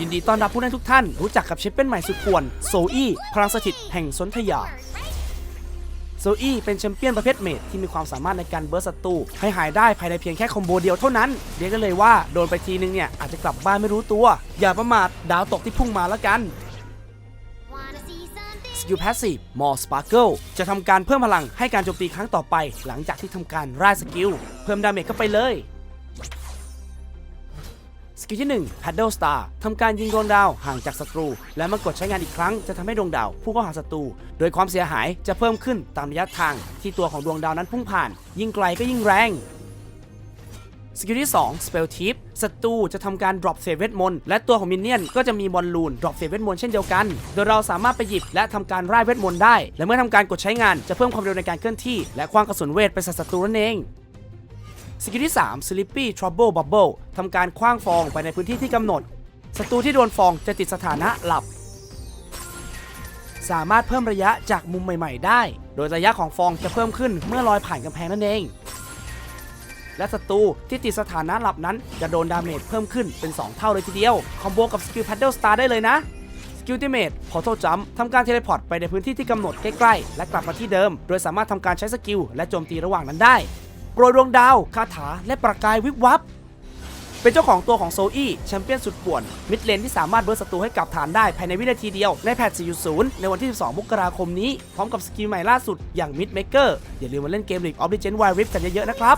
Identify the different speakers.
Speaker 1: ยินดีต้อนรับผู้เล่นทุกท่าน รู้จักกับแชมเปี้ยนใหม่สุดป่วนโซอี้พลังสถิตแห่งสนธยาโซอี้เป็นแชมเปี้ยนประเภทเมดที่มีความสามารถในการเบิร์สศัตรูให้หายได้ภายในเพียงแค่คอมโบเดียวเท่านั้น เรียกกันเลยว่าโดนไปทีนึงเนี่ย อาจจะกลับบ้านไม่รู้ตัว อย่าประมาทดาวตกที่พุ่งมาแล้วกันสกิลแพสซีฟมอสปาร์เกิลจะทำการเพิ่มพลังให้การโจมตีครั้งต่อไป หลังจากที่ทำการร่ายสกิลเพิ่มดาเมจเข้าไปเลย กิลที่1 Paddle Star ทำการยิงดวงดาวห่างจากศัตรู และเมื่อกดใช้งานอีกครั้งจะทำให้ดวงดาวพุ่งเข้าหาศัตรู โดยความเสียหายจะเพิ่มขึ้นตามระยะทางที่ตัวของดวงดาวนั้นพุ่งผ่าน ยิ่งไกลก็ยิ่งแรงสกิลที่ 2 Spell Tip ศัตรูจะทำการ drop เศษเวทมนต์และตัวของมินเนี่ยนก็จะมีบอลลูน drop เศษเวทมนต์เช่นเดียวกัน โดยเราสามารถไปหยิบและทำการร่ายเวทมนต์ได้ และเมื่อทำการกดใช้งานจะเพิ่มความเร็วในการเคลื่อนที่ และคว้างกระสุนเวทไปใส่ศัตรูนั่นเอง สกิลที่ 3 Sleepy Trouble Bubble ทำการคว้างฟองไปในพื้นที่ที่กำหนดศัตรูที่โดนฟองจะติดสถานะหลับ สามารถเพิ่มระยะจากมุมใหม่ ๆ ได้ โดยระยะของฟองจะเพิ่มขึ้นเมื่อลอยผ่านกำแพงนั่นเอง และศัตรูที่ติดสถานะหลับนั้นจะโดนดาเมจเพิ่มขึ้นเป็น 2 เท่าเลยทีเดียว คอมโบกับสกิล Paddle Star ได้เลยนะสกิลติเมทพอ t จัมทำการเทเลพอร์ตไปในพื้นที่ที่กำหนดใกล้ ๆ และกลับมาที่เดิม โดยสามารถทำการใช้สกิลและโจมตีระหว่างนั้นได้ โปรยดวงดาว คาถา และประกายวิบวับ เป็นเจ้าของตัวของโซอี้แชมเปี้ยนสุดป่วน มิดเลนที่สามารถเบิร์ศัตรูให้กลับฐานได้ภายในวินาทีเดียว ในแพท4.0 ในวันที่ 12 มกราคมนี้ พร้อมกับสกิลใหม่ล่าสุดอย่างมิดเมเกอร์อย่าลืมมาเล่นเกม League of Legends Wild Rift กันเยอะๆนะครับ